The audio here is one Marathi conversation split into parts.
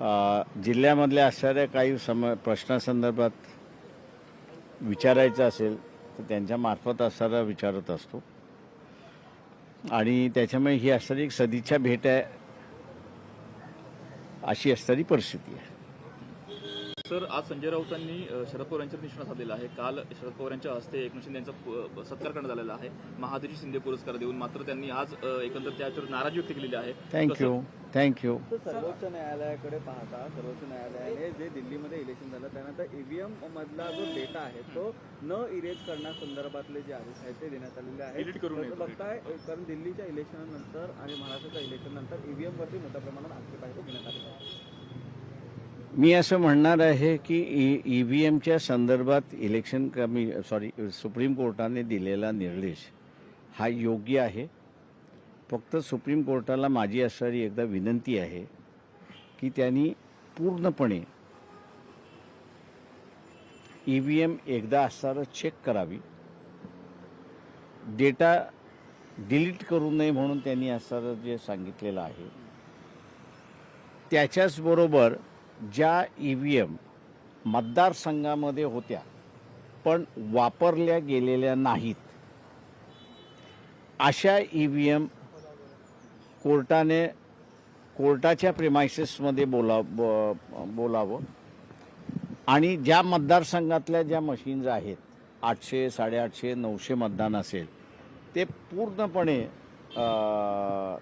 जिल्ह्यामधल्या असणाऱ्या काही सम प्रश्नासंदर्भात विचारायचं असेल तर त्यांच्या मार्फत असणारा विचारत असतो. आणि त्याच्यामुळे ही असणारी एक सदिच्छा भेट आहे अशी असणारी परिस्थिती आहे. सर आज संजय राऊतांनी शरद पवार यांच्यावर निशाणा साधलेला आहे. काल शरद पवार यांच्या हस्ते एकनाथ शिंदे यांचा सत्कार करण्यात आलेला आहे. महादजी शिंदे पुरस्कार देऊन मात्र त्यांनी आज एकंदर त्याच्यावर नाराजी व्यक्त केलेली आहे. थँक्यू थँक्यू सर्वोच्च न्यायालयाकडे पाहता सर्वोच्च न्यायालयाने जे दिल्लीमध्ये इलेक्शन झालं त्यानंतर ईव्हीएम मधला जो डेटा आहे तो न इरेज करण्यासंदर्भातले जे आदेश आहेत ते देण्यात आलेले आहेत. बघताय कारण दिल्लीच्या इलेक्शन नंतर आणि महाराष्ट्राच्या इलेक्शन नंतर ईव्हीएम वरती मोठ्या प्रमाणात आक्षेप आहे तो घेण्यात आलेला आहे. मी असं म्हणणार आहे की ई व्ही एमच्या संदर्भात इलेक्शन कमी सॉरी सुप्रीम कोर्टाने दिलेला निर्देश हा योग्य आहे. फक्त सुप्रीम कोर्टाला माझी असणारी एकदा विनंती आहे की त्यांनी पूर्णपणे ई व्ही एम एकदा असणारं चेक करावी. डेटा डिलीट करू नये म्हणून त्यांनी असणारं जे सांगितलेलं आहे. त्याच्याचबरोबर ज्या ई व्ही एम मतदारसंघामध्ये होत्या पण वापरल्या गेलेल्या नाहीत अशा ई व्ही एम कोर्टाने कोर्टाच्या प्रिमायसेसमध्ये बोला ब- बोलावं. आणि ज्या मतदारसंघातल्या ज्या मशीन्स आहेत आठशे साडेआठशे नऊशे मतदान असेल ते पूर्णपणे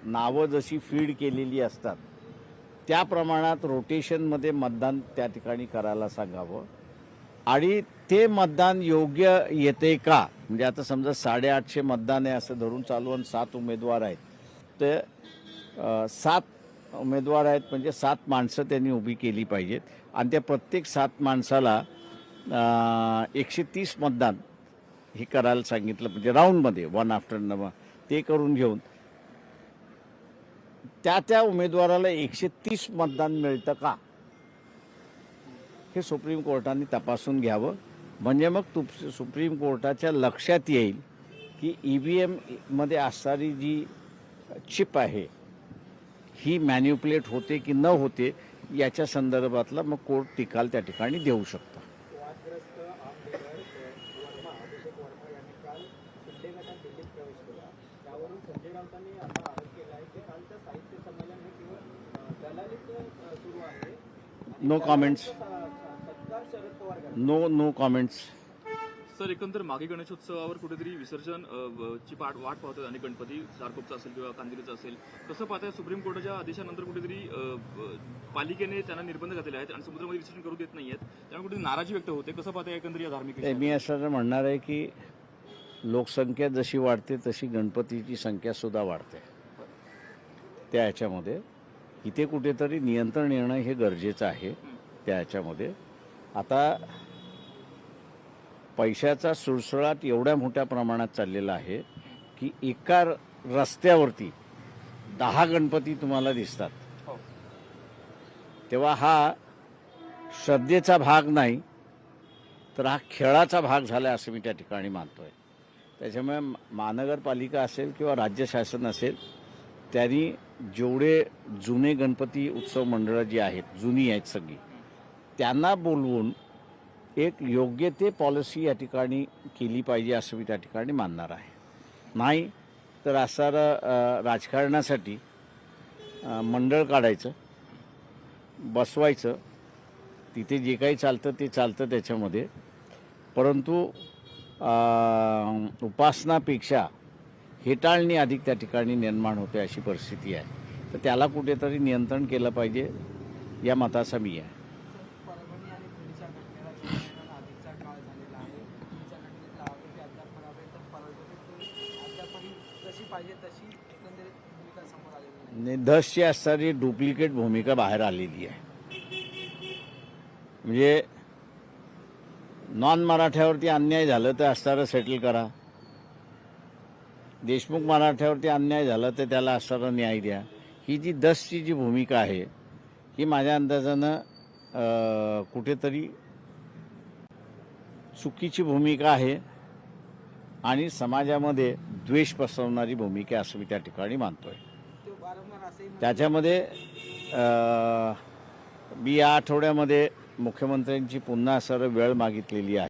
नावं जशी फीड केलेली असतात त्या प्रमाणात रोटेशनमध्ये मतदान त्या ठिकाणी करायला सांगावं. आणि ते मतदान योग्य येते का? म्हणजे आता समजा साडेआठशे मतदान आहे असं धरून चालू आणि सात उमेदवार आहेत. तर सात उमेदवार आहेत म्हणजे सात माणसं त्यांनी उभी केली पाहिजेत. आणि त्या प्रत्येक सात माणसाला एकशे तीस मतदान हे करायला सांगितलं म्हणजे राऊंडमध्ये वन आफ्टर न ते करून घेऊन. त्या त्या उमेदवाराला एकशे तीस मतदान मिळतं का? हे सुप्रीम कोर्टाने तपासून घ्यावं. म्हणजे मग तुप सुप्रीम कोर्टाच्या लक्षात येईल की ई व्ही एममध्ये असणारी जी चिप आहे. ही मॅन्युप्युलेट होते की न होते याच्या संदर्भातला मग कोर्ट निकाल त्या ठिकाणी देऊ शकतो. No comments no no comments sir एकंदर मागे गणेशोत्सवावर कुठेतरी विसर्जन ची पाठ वाट पाहतात आणि गणपती सारकोपचा असेल किंवा कांदिरीचा असेल कसं पाहताय? सुप्रीम कोर्टाच्या आदेशानंतर कुठेतरी पालिकेने त्यांना निर्बंध घातलेले आहेत आणि समुद्रामध्ये विसर्जन करू देत नाहीयेत. त्यामुळे कुठेतरी नाराजी व्यक्त होते. कसं पाहताय एकंदर या धार्मिक? मी असं म्हणणार आहे की लोकसंख्या जशी वाढते तशी गणपतीची संख्या सुद्धा वाढते. त्या ह्याच्यामध्ये. इथे कुठेतरी नियंत्रण येणं हे गरजेचं आहे. त्या ह्याच्यामध्ये. आता पैशाचा सुळसुळाट एवढ्या मोठ्या प्रमाणात चाललेला आहे की एका रस्त्यावरती दहा गणपती तुम्हाला दिसतात हो. तेव्हा हा श्रद्धेचा भाग नाही तर हा खेळाचा भाग झाला असं मी त्या ठिकाणी मानतोय त्याच्यामुळे महानगरपालिका असेल किंवा राज्य शासन असेल त्यांनी जेवढे जुने गणपती उत्सव मंडळं जी आहेत जुनी आहेत सगळी त्यांना बोलवून एक योग्य ते पॉलिसी या ठिकाणी केली पाहिजे असं मी त्या ठिकाणी मानणार आहे. नाही तर असणारं राजकारणासाठी मंडळ काढायचं बसवायचं तिथे जे काही चालतं ते चालतं त्याच्यामध्ये. परंतु उपासनापेक्षा हेटाळणी अधिक त्या ठिकाणी निर्माण होते अशी परिस्थिती आहे. तर त्याला कुठेतरी नियंत्रण केलं पाहिजे या मताचा मी आहे. निधसची असणारी डुप्लिकेट भूमिका बाहेर आलेली आहे. म्हणजे नॉन मराठ्यावरती अन्याय झालं तर असणारं सेटल करा. देशमुख मराठ्यावरती अन्याय झाला तर त्याला असणारा न्याय द्या. ही जी दसची जी भूमिका आहे ही माझ्या अंदाजानं कुठेतरी चुकीची भूमिका आहे. आणि समाजामध्ये द्वेष पसरवणारी भूमिका असं मी त्या ठिकाणी मानतोय. आहे त्याच्यामध्ये मी या आठवड्यामध्ये मुख्यमंत्र्यांची पुन्हा सर वेळ मागितलेली आहे.